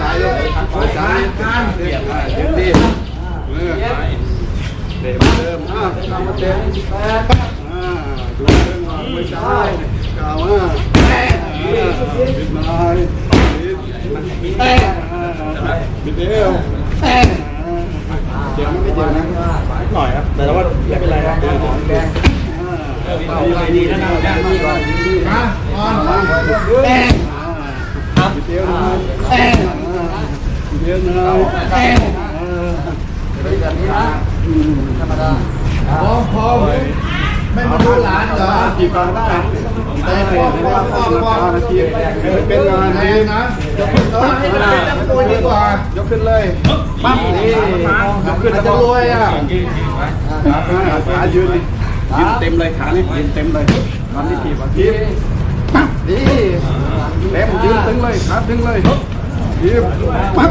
ซ้ายเลยซ้ายเดี๋ยวดีมือเดิมเดิมอะทำมาเต็มอ่าดูเรื่องมาไม่ใช่กล่าวว่าบิดมาบิดเดียวเจ็บไม่เจ็บนะหน่อยครับ แต่ว่าไม่เป็นไรครับแดงดีแล้วนะดีกว่าดีนะอ่อนแดงบิดเดียวนะแดงบิดเดียวนะแดงเป็นแบบนี้นะธรรมดาพอพอ ไม่มาดูหลานเหรอจีบกันได้แต่เป็นนะครับพ่อนาทีเป็นงานแรนี้นะเออให้ได้ตั้งตัวดีกว่ายกขึ้นเลยปั๊บนี่ยกขึ้นอาจะรวยอะขายืนยืนเต็มเลยขานี่ยืนเต็มเลยมันนี่ทีบทีบปั๊บนี่เต็มยืนตึงเลยขาตึงเลยทีบปั๊บ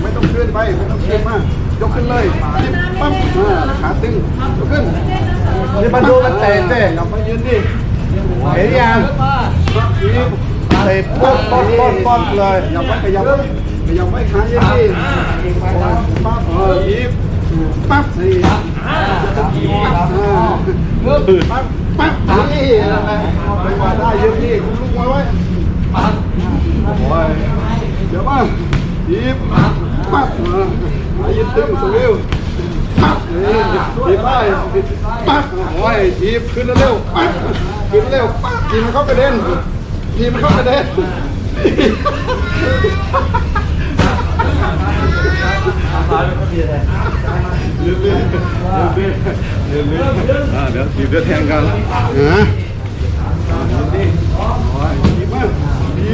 ไม่ต้องขึ้นไปไม่ต้องขึ้นมาก ยกขึ้นเลยทีบปั๊บขาตึงยกขึ้นนี่มาดูกันเตะเต้เราไปยืนดิเห็นยังทีบเตะป๊อกป๊อกป๊อกป๊อกเลยขยับไว้ขยับไว้ขยับไว้ขายืนดิปั๊บเออทีบปั๊บนี่ปั๊บปั๊บปั๊บนี่ไปว่าได้ยืนดิคุณลุกไว้ไว้ปั๊บโอ้ยเดี๋ยวมาทีบปั๊บ มายืนตึงสวิวปั๊บนี่ทีบไปปั๊บโอ้ยทีบขึ้นเร็วปั๊บขึ้นเร็วปั๊บทีมันเข้ากระเด็นทีมันเข้ากระเด็นลืมลืมลืมลืมลืมลืมอ่าเดี๋ยวทีเดือดแทงกันนะดีโอ้ยดีมากดี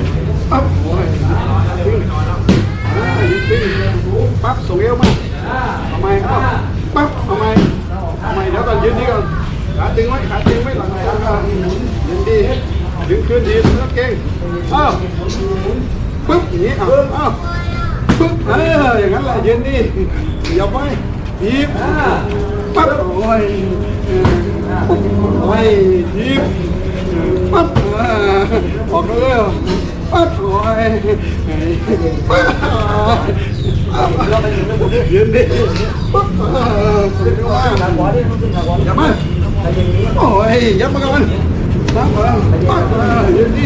ปั๊บ ปั๊บส่งเอวมาทำไมอ้าวปั๊บทำไมทำไมเดี๋ยวก่อนยืนดีก่อนขาตึงไว้ขาตึงไว้หลังไหนแล้วก็ยืนดีดึงขึ้นดีแล้วเก่งอ้าวปึ๊บอย่างนี้อ้าวอ้าวปึ๊บเอออย่างนั้นแหละยืนนี่อย่าไปทีบปั๊บโอ้ยโอ้ยทีบปั๊บ โอ้ยปั๊บยืนดิปั๊บเออขึ้นมาอย่ามาโอ้ยยับมาก่อนปั๊บเออปั๊บเ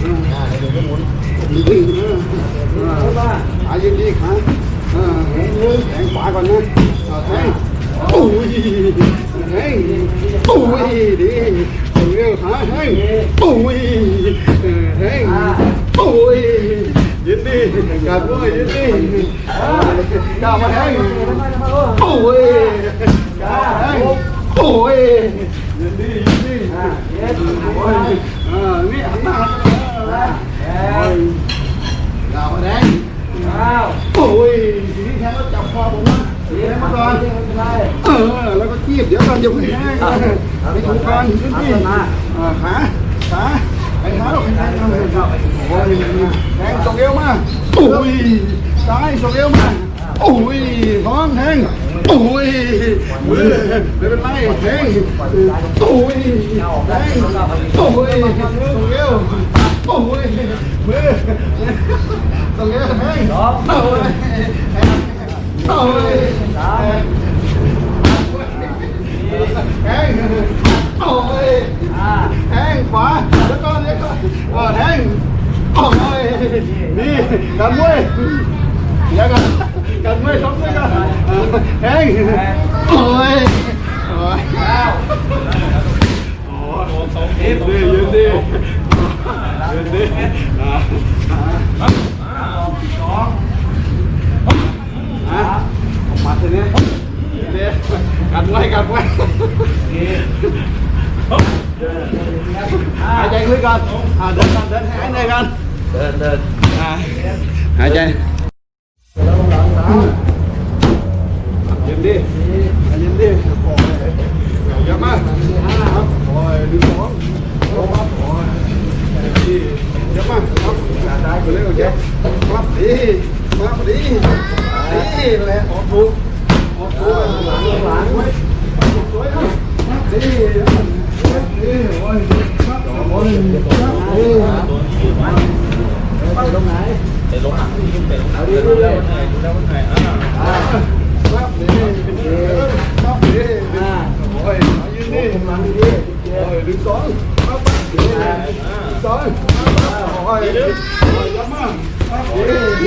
ออยืนดิยืนดินี่าเขาแทงเขามาโอ้ยครับบอสก็ยิงพอแบบนี้นี่ครับบอสเลยครับบอสก็ยิงดีดีอ้นี่ดีดีเยอะโอ้ยดีดีขายืนดีขาแทงขวาก่อนนะแทงโอ้ยแทงโอ้ยดีเร็วขาแทงโอ้ยแทงโอ้ยยืนดีกาดด้วยยืนดีกามาแทงโอ้ยกาแทงโอ้ยยืนดียืนดีโอ้ยอ่านี่หันหน้า โอ้ยกามาแทงอ้าวโอ้ยทีนี้แทงก็จับคอผมนะทีนี้มาก่อนเออแล้วก็จีบเดี๋ยวก่อนอย่าเพิ่งแทงไปถูกก่อนยืนดีขาขาไปเท้าไปเท้าโอ้ยแทงส่งเอวมาโอ้ยซ้ายส่งเอวมาโอ้ยท้องแทงโอ้ยมือไม่เป็นไรแทงโอ้ยแทงโอ้ยส่งเอว โอ้ยมือส่งเอวแทงโอ้ยโอ้ยแทงโอ้ยแทงขวาแล้วก็แล้วก็เออแทงโอ้ยนี่กันมวยเดี๋ยวกันกันมวยชกด้วยกันเออแทงโอ้ยโอ้ยยืนดียืนดียืนดีอ่าอ่าอ่าออกมาทีนี้เดียวกันไว้กันเหายใจลึกก่อนดิ นกันเดินหายใจกันเดินเดินอ่าหายใจเย็นดิเย็นดิเย เยอะมากครับได้ไปเลยโอเคครับดีครับดีดีแหละออกถูกออกถูกหลังหลังไว้ส วยครับดีดีโอ้ยครับโอ้ย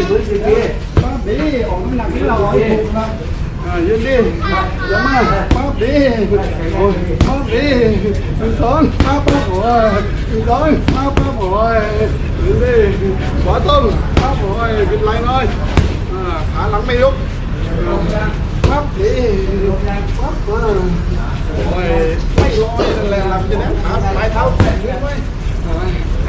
ครับดีไปตรงไหนเตะลงหลังเตะลงหลังเดินดูแล้วเหนื่อยดูแ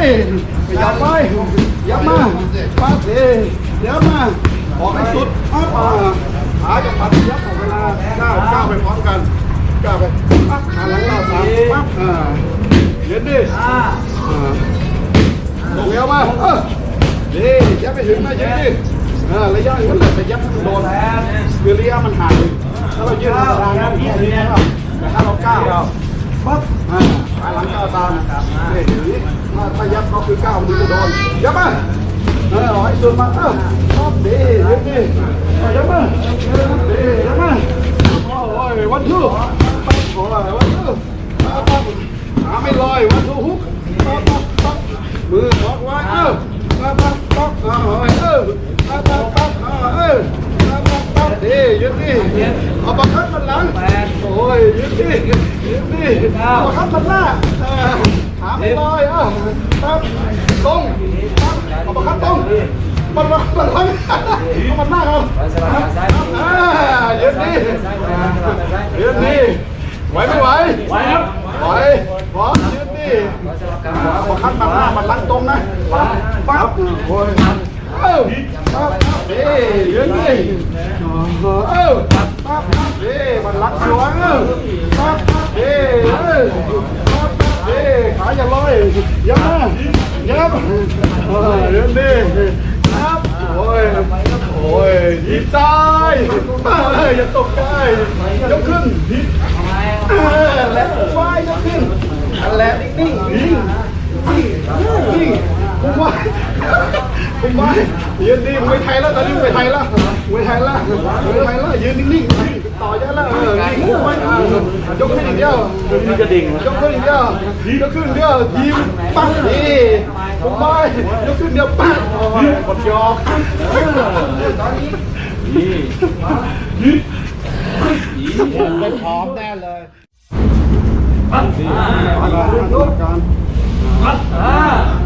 ปั๊บไปย่ามาปั๊บเอ๊ะอย่ามาออกให้สุดปั๊บอ่าขาจะปัดยับออกเวลาก้าวก้าวไปพร้อมกันก้าวไปปั๊บขาหลังเราสามปั๊บอ่าเย็นดิอ่าส่งเอวมาเออนี่ยับไปถึงนะยืนดิเออระยะอย่างนั้นแหละแต่ยับมันโดนคือระยะมันห่างถ้าเรายืนธรรมดานะพี่ยืนนะครับแต่ถ้าเราก้าวปั๊บอ่า ขาหลังก้าวตามเนี่อย่างนี้ถ้าถ้ายับก็คือก้าวมันจะโดนยับมาเออเอาให้สุดมาเออปั๊บดียืนดิเอายับมาเออดียับมาโอ้ยวันทูปั๊บโอ้ยวันทูปั๊บปั๊บขาไม่ลอยวันทูฮุกปั๊บปั๊บปั๊บมือล็อกไว้เออปั๊บปั๊บปั๊บเอ่าเออปั๊บปั๊บปั๊บเออปั๊บปั๊บปั๊บ ดียืดดิเอาบังคับมันหลังโอ้ยยืดดิยืดดิเอาบังคับมันหน้าเออขาไม่ลอยอะปั๊บตรงปั๊บเอาบังคับตรงมันมันมันหลังเอามันหน้าครับอ่ายืดดิยืดดิไหวไม่ไหวไหวครับไหวพร้อมยืดดิบังคับมันหน้ามันลังตรงนะปั๊บปั๊บโอ้ยเอ้าปั๊บเอ้ยยืนดิเอ้าปั๊บปั๊บเอ้ยมันลักสวงเอ้าปั๊บเอ้ยเอ้ยปั๊บเอ้ขาอย่าลอยยับยับเออยืนดิครับโอ้ยโอ้ยยิบซ้ายเอ้ยอย่าตกใจยกขึ้นเออและไฟยกขึ้นและนิ่งๆนิ่งนี่ผมว่าผ มว่ายืนดีมวยไทยแล้วตอนนี้มวยไทยแล้วมวยไทยแล้วมวยไทยแล้วยืนนิ่งๆต่อเยอะแล้วเออนิ่งคุกไว้อะยกขึ้นอีกเดียวนี่จะดิ่งยกขึ้นอีกเดียวยกขึ้นเดียวทีมปังดีผมว่ายกขึ้นเดียวปังหมดยอกตอนนี้นี่ไม่พร้อมแน่เลยการการอ่า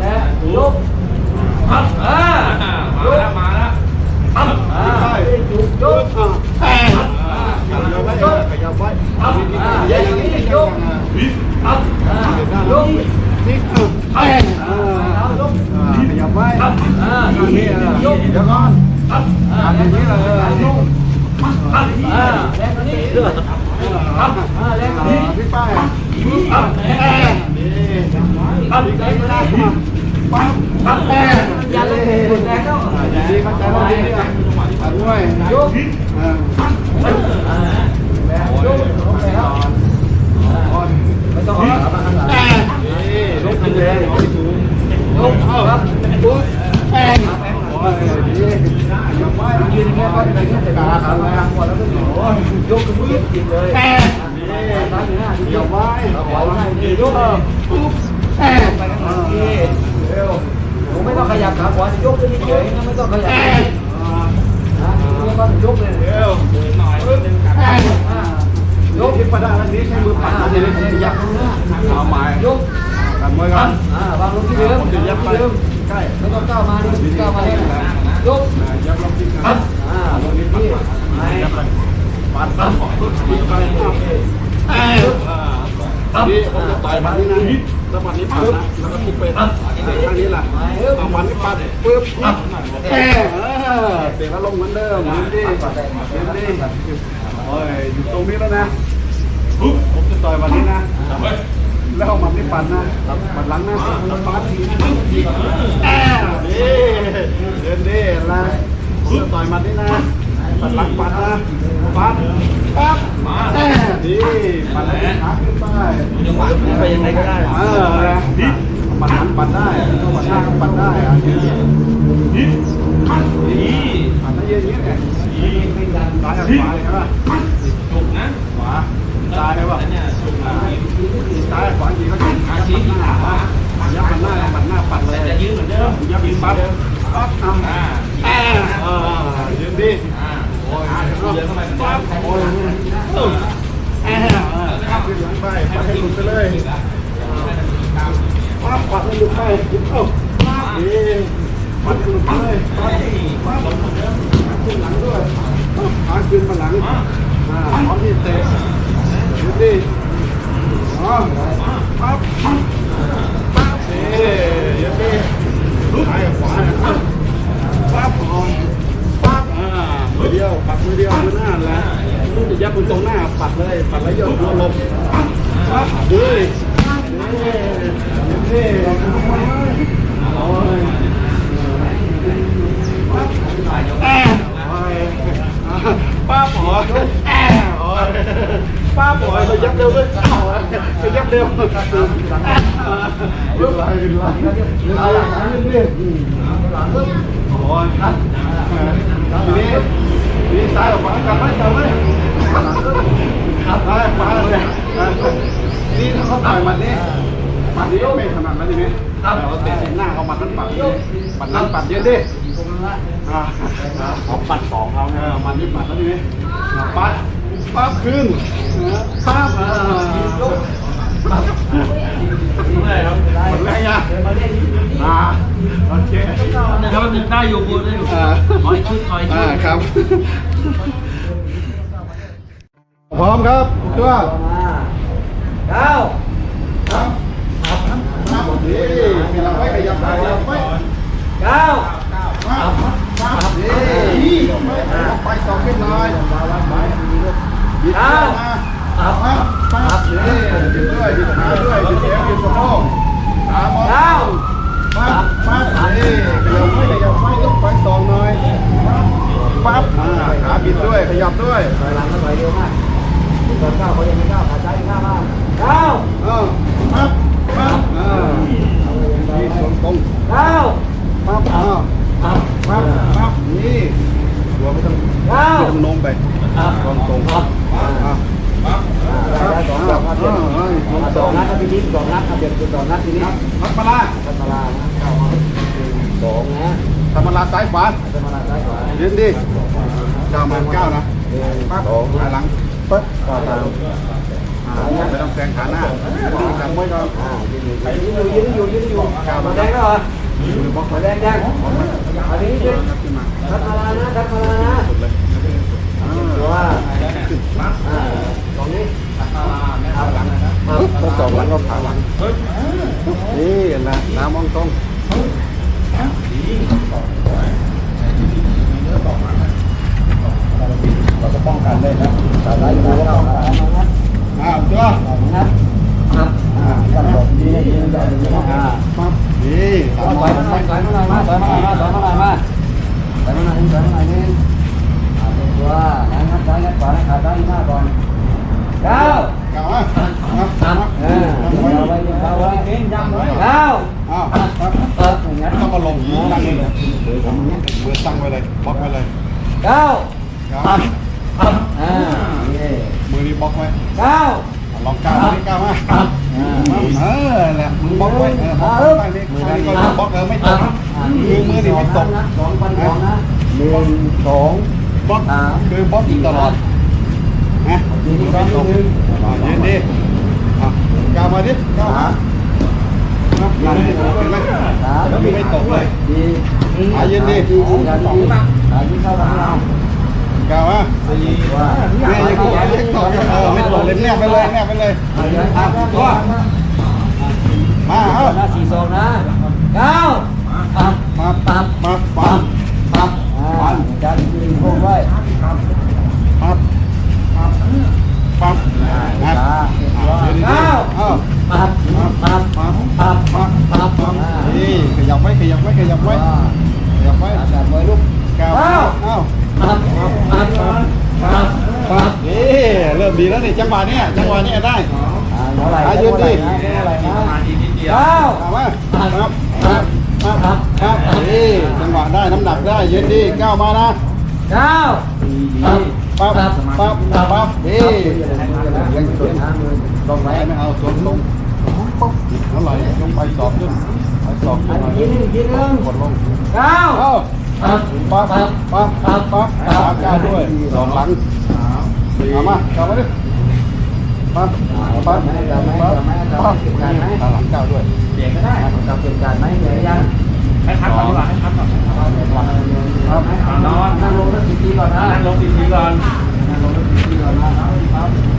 อย่างนี้เข้าใจว่าดีเนี่ยตัด ไม่ต้องขยับขาขวายกขึ้นเฉยๆนะไม่ต้องขยับนะนี่ก็ยกเลยเร็วหน่อยแป้งยกที่ประดานนี้ใช้มือปัดนะเดี๋ยวนี้ขยับเอาไม้ยกกันไว้ก่อนวางลงที่เดิมผมจะยับไปที่เดิมใกล้ไม่ต้องก้าวมาดิก้าวมาเลยยกยับลงที่กันอ่าลงที่ที่ไม่ปัดปัดปัดไปแป้งนี่ผมจะต่อยมันนี่นะ แล้วมันนี้ปัดนะแล้วก็ทุบไปทางนี้ล่ะเอามันนี้ปัดปึ๊บแป้งเตะแล้วลงเหมือนเดิมเหมือนดิเหมือนดิโอ้ยอยู่ตรงนี้แล้วนะผมจะต่อยวันนี้นะแล้วมันนี่ปัดนะปัดหลังนะปัดแอบเดินดิละจะต่อยมันนี่นะปัดหลังปัดนะปัดปั๊บ แอบนี่ปัดหลังขาขึ้นไปไปยังไงก็ได้เออปัดหลังปัดได้ปัดหน้าก็ปัดได้อะนี่ปัดได้เยอะๆเนี่ยซ้ายกับขวาเลยใช่ป่ะจุกนะขวาซ้ายใช่ป่ะซ้ายขวาจ เรายับเร็วขึ้นไรขึ้นไรขึ้นไรเรื่อยๆโอ้ยทีนี้ทีนี้ซ้ายออกขวากลับไว้กลับไว้ซ้ายขวาเลยนี่ถ้าเขาต่อยมันนี่มันนี้ไม่ถนัดแล้วทีนี้เราเตะหน้าเขามันนั้นปัดปัดนั้นปัดเยอะดิอ่าเขาปัดสองเราเนี่ยมันนี่ปัดแล้วทีนี้ปัดปั๊บขึ้นปั๊บอ่า ปั๊บหมดแล้วยังอ่าโอเคแล้วได้อยู่บนได้อยู่อ่าคอยชุดคอยชุอ่าดครับ พร้อมครับตัวเก้าครับครับนี่ขยับไว้ขยับไปขยับไปเก้าครับครับนี่ไปสองขึ้นหน่อยบิดขา มาครับครับนี่บิดด้วยบิดขาด้วยบิดแขนบิดสะโพกขามองเก้าปั๊บปั๊บนี่ขยับไปขยับไปยกไปสองหน่อยปั๊บขาบิดด้วยขยับด้วยถอยหลังก็ถอยเร็วมากตอนเก้าเขายังไม่เก้าขาซ้ายข้ามาก้าเออปั๊บปั๊บอ่านี่ตรงตรงเก้าปั๊บอ่าปั๊บปั๊บปั๊บนี่ตัวไม่ต้องก้าไม่ต้องโน้มไปตรงตรงปั๊บอ่าปั๊บ ได้สองดอกครับเดี๋ยวสอง นัดครับพี่นิดสองนัดครับเดี๋ยวสองนัดทีนี้พัดมาลาธรรมดานะเก้าสองนะธรรมลาซ้ายขวาธรรมดาซ้ายขวาเดินดิเก้ามาเก้านะปั๊บหาหลังปั๊บก็ตามอ่าไม่ต้องแซงขาหน้าจับไว้ก่อนอ่ายืนอยู่ยืนอยู่ยืนอยู่มาแดงแล้วเหรอมาแดงแดงอันนี้ยืนขึ้นมาธรานะธรรมดานะสุดเลยตั วขึ้นปั๊บอ่าตรงนี้ทดสอบหลังก็ผ่าหลังนี่แหละน้ำมองตรงเราจะป้องกันได้นะแต่ได้อยู่แล้วอ้าวจ้าครับอ่าท่านบอกดีดีได้ดีอ่าปั๊บนี่ตามถอยมาหน่อยถอยมาหน่อยมาถอยมาหน่อยมาถอยมาหน่อยมาถอยมาหน่อยถอยมาหน่อยนึงอ่าเป็นตัวงั้นงั้นซ้ายงั้นขวางั้นขาซ้ายหน้าก่อน เก้าเก้าอะครับสามเออเอาไว้เอาไว้เก้าอ้าวครับเอออย่างนั้นต้องมาลงมือตั้งไว้เลยมือตั้งไว้เลยบล็อกไว้เลยเก้าเก้าอ่านี่มือนี้บล็อกไว้เก้าลองก้าวนี่ก้าวมาอ่าเออแหละมือบล็อกไว้เออบล็อกตั้งนี่มือนี้ก็บล็อกเออไม่ตกมือมือนี่ไม่ตกสองพันสองนะหนึ่งสองบล็อกคือบล็อกตลอด นะมือไม่ตกยืนดีอะก้าวมาดิกาวมานั่นเห็นไหมสามมือไม่ตกเลยดีหายืนดีดีดีดีหายืนเข้าทางเรากาวมาสี่ว่าเนี่ยยังตกยังตกเออไม่ตกเลยแนบไปเลยแนบไปเลยอะตัวมาเอาหน้าสี่สองนะเก้าปั๊บมาปั๊บมาปังปั๊บอ่าจานยืนโค้งไว้ ปังปัง ปังนะเก้าเอาปั๊บปั๊บปังปั๊บปังปั๊บปังอ่านี่ขยับไว้ขยับไว้ขยับไว้ขยับไว้อาการไว้ลูกก้าวเอาปั๊บปั๊บปั๊บปั๊บปั๊บนี่เริ่มดีแล้วนี่จังหวะนี้จังหวะนี้ได้อายืนดิเท่าไหร่นะเก้าเอามาครับครับครับครับนี่จังหวะได้น้ำหนักได้ยืนดีก้าวมานะก้าวปั๊บ ปั๊บปั๊บปั๊บนี่ยังสวยนะมือลงไหไว้ลไม่เอาส่วนลงปั๊บเท่าไหร่ลงไปสอบขึ้นไปสอบขึ้นอีกทีนึงอีกทีนึงกดลงเก้าเอาปั๊บปั๊บปั๊บปั๊บปั๊บปั๊บขาก้าวด้วยสองหลังเอามากลับมาดิปั๊บปั๊บปั๊บปั๊บปั๊บขาหลังก้าวด้วยเดี๋ยวก็ได้กับเป็นการไหมเหนื่อยยัง ให้พักก่อนดีกว่าให้พักก่อนเอานอนนั่งลงสักสิบทีก่อนนะนั่งลงสิบทีก่อนนั่งลงสักสิบทีก่อนนะครับ